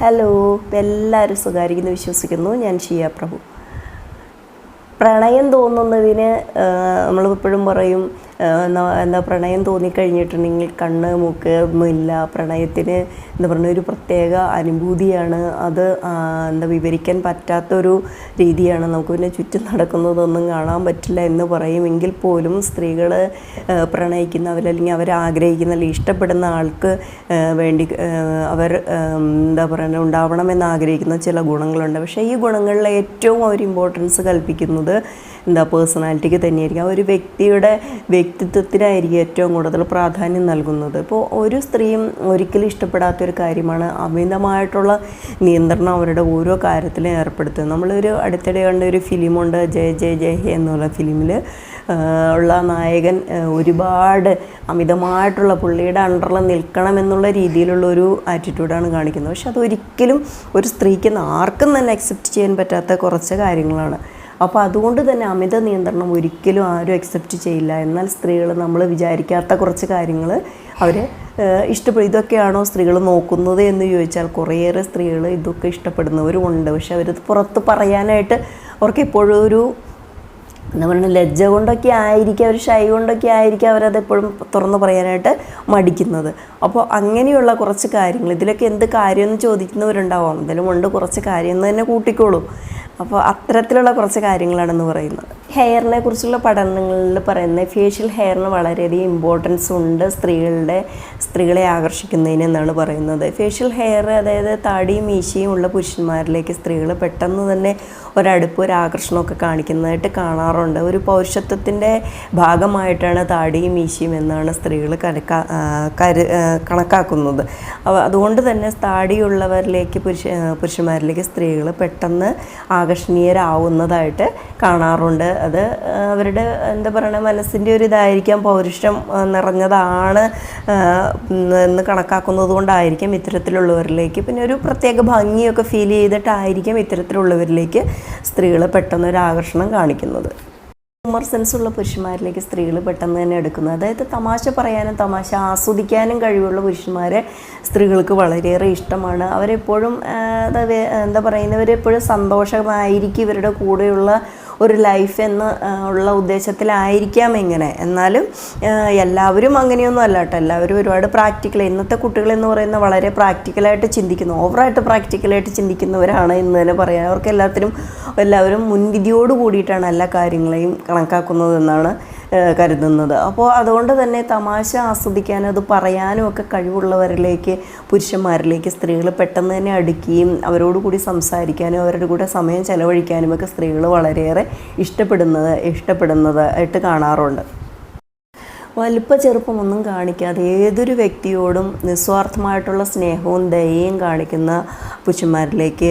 Hello എല്ലാവരും സുഖമായിരിക്കുന്നു വിശ്വസിക്കുന്നു. ഞാൻ ഷിയ പ്രഭു. പ്രണയം തോന്നുന്നതിന് നമ്മൾ എപ്പോഴും പറയും എന്താ പ്രണയം തോന്നിക്കഴിഞ്ഞിട്ടുണ്ടെങ്കിൽ കണ്ണ് മൂക്ക് മില്ല പ്രണയത്തിന് എന്താ പറയുക ഒരു പ്രത്യേക അനുഭൂതിയാണ്. അത് എന്താ വിവരിക്കാൻ പറ്റാത്തൊരു രീതിയാണ്. നമുക്ക് പിന്നെ ചുറ്റും നടക്കുന്നതൊന്നും കാണാൻ പറ്റില്ല എന്ന് പറയുമെങ്കിൽ പോലും സ്ത്രീകൾ പ്രണയിക്കുന്നവർ അല്ലെങ്കിൽ അവർ ആഗ്രഹിക്കുന്ന അല്ലെങ്കിൽ ഇഷ്ടപ്പെടുന്ന ആൾക്ക് വേണ്ടി അവർ എന്താ പറയുക ഉണ്ടാവണമെന്ന് ആഗ്രഹിക്കുന്ന ചില ഗുണങ്ങളുണ്ട്. പക്ഷേ ഈ ഗുണങ്ങളിൽ ഏറ്റവും അവർ ഇമ്പോർട്ടൻസ് കൽപ്പിക്കുന്നത് എന്താ പേഴ്സണാലിറ്റിക്ക് തന്നെയായിരിക്കും. ആ ഒരു വ്യക്തിയുടെ വ്യക്തിത്വത്തിനായിരിക്കും ഏറ്റവും കൂടുതൽ പ്രാധാന്യം നൽകുന്നത്. ഇപ്പോൾ ഒരു സ്ത്രീയും ഒരിക്കലും ഇഷ്ടപ്പെടാത്ത ഒരു കാര്യമാണ് അമിതമായിട്ടുള്ള നിയന്ത്രണം അവരുടെ ഓരോ കാര്യത്തിലും ഏർപ്പെടുത്തുന്നത്. നമ്മളൊരു അടുത്തിടെ കണ്ട ഒരു ഫിലിമുണ്ട് ജയ ജയ ജയ ഹേ എന്നുള്ള ഫിലിമിൽ ഉള്ള നായകൻ ഒരുപാട് അമിതമായിട്ടുള്ള പുള്ളിയുടെ അണ്ടറിൽ നിൽക്കണം എന്നുള്ള രീതിയിലുള്ള ഒരു ആറ്റിറ്റ്യൂഡാണ് കാണിക്കുന്നത്. പക്ഷെ അതൊരിക്കലും ഒരു സ്ത്രീക്ക് ആർക്കും തന്നെ അക്സെപ്റ്റ് ചെയ്യാൻ പറ്റാത്ത കുറച്ച് കാര്യങ്ങളാണ്. അപ്പോൾ അതുകൊണ്ട് തന്നെ അമിത നിയന്ത്രണം ഒരിക്കലും ആരും അക്സെപ്റ്റ് ചെയ്യില്ല. എന്നാൽ സ്ത്രീകൾ നമ്മൾ വിചാരിക്കാത്ത കുറച്ച് കാര്യങ്ങൾ അവർ ഇഷ്ടപ്പെടും. ഇതൊക്കെയാണോ സ്ത്രീകൾ നോക്കുന്നത് എന്ന് ചോദിച്ചാൽ കുറേയേറെ സ്ത്രീകൾ ഇതൊക്കെ ഇഷ്ടപ്പെടുന്നവരും ഉണ്ട് പക്ഷെ അവരത് പുറത്ത് പറയാനായിട്ട് അവർക്ക് എപ്പോഴും ഒരു എന്താ പറയുക ലജ്ജ കൊണ്ടൊക്കെ ആയിരിക്കും. അവർ ഷൈ കൊണ്ടൊക്കെ ആയിരിക്കും അവരത് എപ്പോഴും തുറന്ന് പറയാനായിട്ട് മടിക്കുന്നത്. അപ്പോൾ അങ്ങനെയുള്ള കുറച്ച് കാര്യങ്ങൾ ഇതിലൊക്കെ എന്ത് കാര്യമെന്ന് ചോദിക്കുന്നവരുണ്ടാവാം. എന്തെങ്കിലും ഉണ്ട് കുറച്ച് കാര്യം എന്ന് തന്നെ കൂട്ടിക്കോളും. അപ്പോൾ അത്തരത്തിലുള്ള കുറച്ച് കാര്യങ്ങളാണെന്ന് പറയുന്നത്. ഹെയറിനെ കുറിച്ചുള്ള പഠനങ്ങളിൽ പറയുന്നത് ഫേഷ്യൽ ഹെയറിന് വളരെയധികം ഇമ്പോർട്ടൻസ് ഉണ്ട് സ്ത്രീകളുടെ സ്ത്രീകളെ ആകർഷിക്കുന്നതിന് എന്നാണ് പറയുന്നത്. ഫേഷ്യൽ ഹെയർ അതായത് താടിയും മീശയും ഉള്ള പുരുഷന്മാരിലേക്ക് സ്ത്രീകൾ പെട്ടെന്ന് തന്നെ ഒരടുപ്പ് ഒരു ആകർഷണമൊക്കെ കാണിക്കുന്നതായിട്ട് കാണാറുണ്ട്. ഒരു പൗരുഷത്വത്തിന്റെ ഭാഗമായിട്ടാണ് താടിയും മീശയും എന്നാണ് സ്ത്രീകൾ കരു കണക്കാക്കുന്നത്. അതുകൊണ്ട് തന്നെ താടിയുള്ളവരിലേക്ക് പുരുഷ പുരുഷന്മാരിലേക്ക് സ്ത്രീകൾ പെട്ടെന്ന് ആകർഷണീയരാവുന്നതായിട്ട് കാണാറുണ്ട്. അത് അവരുടെ എന്താ പറയുക മനസ്സിന്റെ ഒരു ഇതായിരിക്കാം പൗരുഷം നിറഞ്ഞതാണ് എന്ന് കണക്കാക്കുന്നത് കൊണ്ടായിരിക്കും ഇത്തരത്തിലുള്ളവരിലേക്ക്. പിന്നെ ഒരു പ്രത്യേക ഭംഗിയൊക്കെ ഫീൽ ചെയ്തിട്ടായിരിക്കും ഇത്തരത്തിലുള്ളവരിലേക്ക് സ്ത്രീകൾ പെട്ടെന്ന് ഒരു ആകർഷണം കാണിക്കുന്നത്. ഹ്യൂമർ ഉള്ള പുരുഷന്മാരിലേക്ക് സ്ത്രീകൾ പെട്ടെന്ന് തന്നെ എടുക്കുന്നത്. അതായത് തമാശ പറയാനും തമാശ ആസ്വദിക്കാനും കഴിവുള്ള പുരുഷന്മാരെ സ്ത്രീകൾക്ക് വളരെയേറെ ഇഷ്ടമാണ്. അവരെപ്പോഴും എന്താ പറയുന്നവരെപ്പോഴും സന്തോഷമായിരിക്കും ഇവരുടെ കൂടെയുള്ള ഒരു ലൈഫ് എന്ന് ഉള്ള ഉദ്ദേശത്തിലായിരിക്കാം ഇങ്ങനെ. എന്നാലും എല്ലാവരും അങ്ങനെയൊന്നും അല്ല കേട്ടോ. എല്ലാവരും ഒരുപാട് പ്രാക്ടിക്കൽ ഇന്നത്തെ കുട്ടികൾ എന്ന് പറയുന്ന വളരെ പ്രാക്ടിക്കലായിട്ട് ചിന്തിക്കുന്നു. ഓവറായിട്ട് പ്രാക്ടിക്കലായിട്ട് ചിന്തിക്കുന്നവരാണ് എന്ന് തന്നെ പറയാം. അവർക്ക് എല്ലാത്തിനും എല്ലാവരും മുൻവിധിയോട് കൂടിയിട്ടാണ് എല്ലാ കാര്യങ്ങളെയും കണക്കാക്കുന്നത് എന്നാണ് കരുതുന്നത്. അപ്പോൾ അതുകൊണ്ട് തന്നെ തമാശ ആസ്വദിക്കാനും അത് പറയാനും ഒക്കെ കഴിവുള്ളവരിലേക്ക് പുരുഷന്മാരിലേക്ക് സ്ത്രീകൾ പെട്ടെന്ന് തന്നെ അടുക്കുകയും അവരോട് കൂടി സംസാരിക്കാനും അവരുടെ കൂടെ സമയം ചെലവഴിക്കാനും ഒക്കെ സ്ത്രീകൾ വളരെയേറെ ഇഷ്ടപ്പെടുന്നത് ഇഷ്ടപ്പെടുന്നത് ആയിട്ട് കാണാറുണ്ട്. വലിപ്പ ചെറുപ്പമൊന്നും കാണിക്കാതെ ഏതൊരു വ്യക്തിയോടും നിസ്വാർത്ഥമായിട്ടുള്ള സ്നേഹവും ദയയും കാണിക്കുന്ന പുരുഷന്മാരിലേക്ക്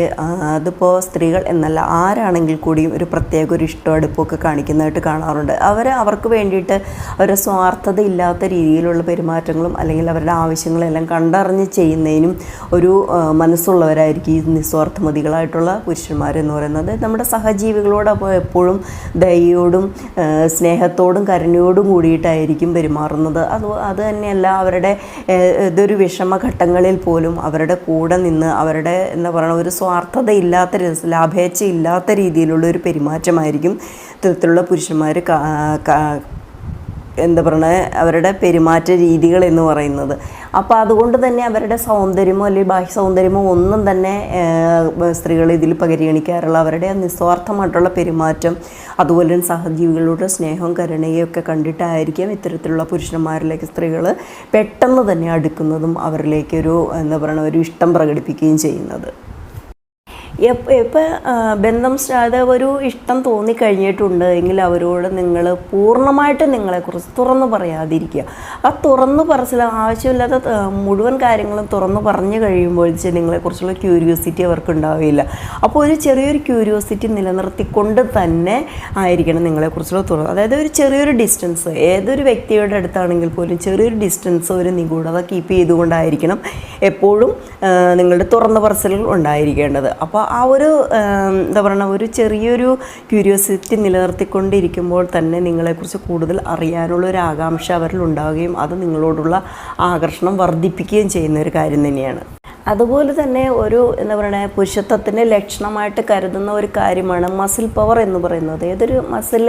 അതിപ്പോൾ സ്ത്രീകൾ എന്നല്ല ആരാണെങ്കിൽ കൂടിയും ഒരു പ്രത്യേക ഒരു ഇഷ്ടം അടുപ്പമൊക്കെ കാണിക്കുന്നതായിട്ട് കാണാറുണ്ട്. അവർ അവർക്ക് വേണ്ടിയിട്ട് അവരുടെ സ്വാർത്ഥത ഇല്ലാത്ത രീതിയിലുള്ള പെരുമാറ്റങ്ങളും അല്ലെങ്കിൽ അവരുടെ ആവശ്യങ്ങളെല്ലാം കണ്ടറിഞ്ഞ് ചെയ്യുന്നതിനും ഒരു മനസ്സുള്ളവരായിരിക്കും ഈ നിസ്വാർത്ഥമതികളായിട്ടുള്ള പുരുഷന്മാരെന്ന് പറയുന്നത്. നമ്മുടെ സഹജീവികളോടൊപ്പം എപ്പോഴും ദയയോടും സ്നേഹത്തോടും കരുണയോടും കൂടിയിട്ടായിരിക്കും പെരുമാറുന്നത്. അത് അത് തന്നെയല്ല അവരുടെ ഇതൊരു വിഷമഘട്ടങ്ങളിൽ പോലും അവരുടെ കൂടെ നിന്ന് അവരുടെ എന്താ പറയുക ഒരു സ്വാർത്ഥത ഇല്ലാത്ത രീ- ലാഭേച്ഛ ഇല്ലാത്ത രീതിയിലുള്ള ഒരു പെരുമാറ്റമായിരിക്കും ഇത്തരത്തിലുള്ള പുരുഷന്മാർ എന്താ പറയുക അവരുടെ പെരുമാറ്റ രീതികൾ എന്ന് പറയുന്നത്. അപ്പോൾ അതുകൊണ്ട് തന്നെ അവരുടെ സൗന്ദര്യമോ അല്ലെങ്കിൽ ബാഹ്യ സൗന്ദര്യമോ ഒന്നും തന്നെ സ്ത്രീകൾ ഇതിൽ പരിഗണിക്കാറുള്ള അവരുടെ നിസ്വാർത്ഥമായിട്ടുള്ള പെരുമാറ്റം അതുപോലെ തന്നെ സഹജീവികളുടെ സ്നേഹവും കരുണയും ഒക്കെ കണ്ടിട്ടായിരിക്കും ഇത്തരത്തിലുള്ള പുരുഷന്മാരിലേക്ക് സ്ത്രീകൾ പെട്ടെന്ന് തന്നെ അടുക്കുന്നതും അവരിലേക്കൊരു എന്താ പറയുക ഒരു ഇഷ്ടം പ്രകടിപ്പിക്കുകയും ചെയ്യുന്നത്. ഇപ്പം ബന്ധം സ്റ്റാർട്ട് ഒരു ഇഷ്ടം തോന്നിക്കഴിഞ്ഞിട്ടുണ്ട് എങ്കിൽ അവരോട് നിങ്ങൾ പൂർണമായിട്ട് നിങ്ങളെക്കുറിച്ച് തുറന്നു പറയാതിരിക്കുക. ആ തുറന്നു പറച്ചിൽ ആവശ്യമില്ലാത്ത മുഴുവൻ കാര്യങ്ങളും തുറന്നു പറഞ്ഞു കഴിയുമ്പോൾ നിങ്ങളെക്കുറിച്ചുള്ള ക്യൂരിയോസിറ്റി അവർക്ക് ഉണ്ടാവില്ല. അപ്പോൾ ഒരു ചെറിയൊരു ക്യൂരിയോസിറ്റി നിലനിർത്തിക്കൊണ്ട് തന്നെ ആയിരിക്കണം നിങ്ങളെക്കുറിച്ചുള്ള തുറ അതായത് ഒരു ചെറിയൊരു ഡിസ്റ്റൻസ് ഏതൊരു വ്യക്തിയുടെ അടുത്താണെങ്കിൽ പോലും ചെറിയൊരു ഡിസ്റ്റൻസ് ഒരു നിഗൂഢത കീപ്പ് ചെയ്തുകൊണ്ടായിരിക്കണം എപ്പോഴും നിങ്ങളുടെ തുറന്ന പറച്ചിലുകൾ ഉണ്ടായിരിക്കേണ്ടത്. അപ്പോൾ ആ ഒരു എന്താ പറയുക ഒരു ചെറിയൊരു ക്യൂരിയോസിറ്റി നിലനിർത്തിക്കൊണ്ടിരിക്കുമ്പോൾ തന്നെ നിങ്ങളെക്കുറിച്ച് കൂടുതൽ അറിയാനുള്ള ഒരു ആകാംക്ഷ അവരിൽ ഉണ്ടാവുകയും അത് നിങ്ങളോടുള്ള ആകർഷണം വർദ്ധിപ്പിക്കുകയും ചെയ്യുന്ന ഒരു കാര്യം തന്നെയാണ്. അതുപോലെ തന്നെ ഒരു എന്താ പറയുക പുരുഷത്വത്തിന്റെ ലക്ഷണമായിട്ട് കരുതുന്ന ഒരു കാര്യമാണ് മസിൽ പവർ എന്ന് പറയുന്നത്. ഏതൊരു മസിൽ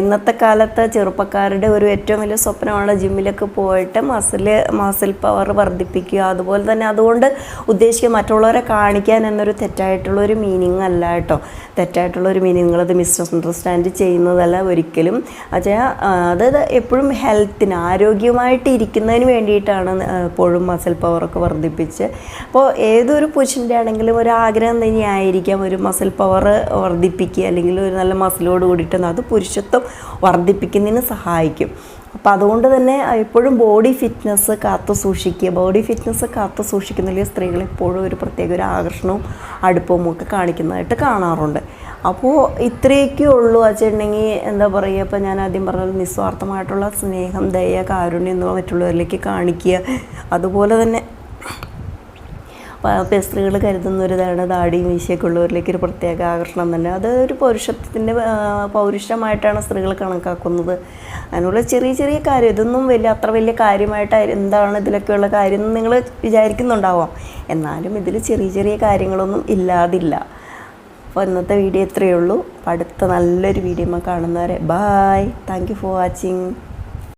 ഇന്നത്തെ കാലത്ത് ചെറുപ്പക്കാരുടെ ഒരു ഏറ്റവും വലിയ സ്വപ്നമാണ് ജിമ്മിലൊക്കെ പോയിട്ട് മസിൽ മസിൽ പവർ വർദ്ധിപ്പിക്കുക. അതുപോലെ തന്നെ അതുകൊണ്ട് ഉദ്ദേശിക്കുക മറ്റുള്ളവരെ കാണിക്കാൻ എന്നൊരു തെറ്റായിട്ടുള്ള ഒരു മീനിങ് അല്ല കേട്ടോ. തെറ്റായിട്ടുള്ള ഒരു മീനിങ് നിങ്ങളത് മിസ് അണ്ടർസ്റ്റാൻഡ് ചെയ്യുന്നതല്ല ഒരിക്കലും. അച്ഛാ അതായത് എപ്പോഴും ഹെൽത്തിന് ആരോഗ്യമായിട്ട് ഇരിക്കുന്നതിന് വേണ്ടിയിട്ടാണ് എപ്പോഴും മസിൽ പവറൊക്കെ വർദ്ധിപ്പിച്ച് അപ്പോൾ ഏതൊരു പുരുഷന്റെ ആണെങ്കിലും ഒരു ആഗ്രഹം തന്നെയായിരിക്കാം ഒരു മസിൽ പവർ വർദ്ധിപ്പിക്കുക അല്ലെങ്കിൽ ഒരു നല്ല മസിലോട് കൂടിയിട്ട് അത് പുരുഷത്വം വർദ്ധിപ്പിക്കുന്നതിന് സഹായിക്കും. അപ്പോൾ അതുകൊണ്ട് തന്നെ എപ്പോഴും ബോഡി ഫിറ്റ്നസ് കാത്തു സൂക്ഷിക്കുക. ബോഡി ഫിറ്റ്നസ് കാത്തു സൂക്ഷിക്കുന്നതിൽ സ്ത്രീകൾ എപ്പോഴും ഒരു പ്രത്യേക ഒരു ആകർഷണവും അടുപ്പവും ഒക്കെ കാണിക്കുന്നതായിട്ട് കാണാറുണ്ട്. അപ്പോൾ ഇത്രയൊക്കെ ഉള്ളൂ വെച്ചിട്ടുണ്ടെങ്കിൽ എന്താ പറയുക? ഇപ്പോൾ ഞാൻ ആദ്യം പറഞ്ഞത് നിസ്വാർത്ഥമായിട്ടുള്ള സ്നേഹം ദയ കാരുണ്യം എന്നിവ മറ്റുള്ളവരിലേക്ക് കാണിക്കുക. അതുപോലെ തന്നെ അപ്പോൾ സ്ത്രീകൾ കരുതുന്ന ഒരു ഇതാണ് ദാടിയും മീശയൊക്കെ ഉള്ളവരിലേക്ക് ഒരു പ്രത്യേക ആകർഷണം തന്നെ. അത് ഒരു പൗരുഷത്തിന്റെ പൗരുഷമായിട്ടാണ് സ്ത്രീകൾ കണക്കാക്കുന്നത്. അതിനുള്ള ചെറിയ ചെറിയ കാര്യം ഇതൊന്നും വലിയ അത്ര വലിയ കാര്യമായിട്ട് എന്താണ് ഇതിലൊക്കെയുള്ള കാര്യം എന്ന് നിങ്ങൾ വിചാരിക്കുന്നുണ്ടാവാം. എന്നാലും ഇതിൽ ചെറിയ ചെറിയ കാര്യങ്ങളൊന്നും ഇല്ലാതില്ല. അപ്പോൾ ഇന്നത്തെ വീഡിയോ ഇത്രയേ ഉള്ളൂ. അടുത്ത നല്ലൊരു വീഡിയോ കാണുന്നവരെ bye thank you for watching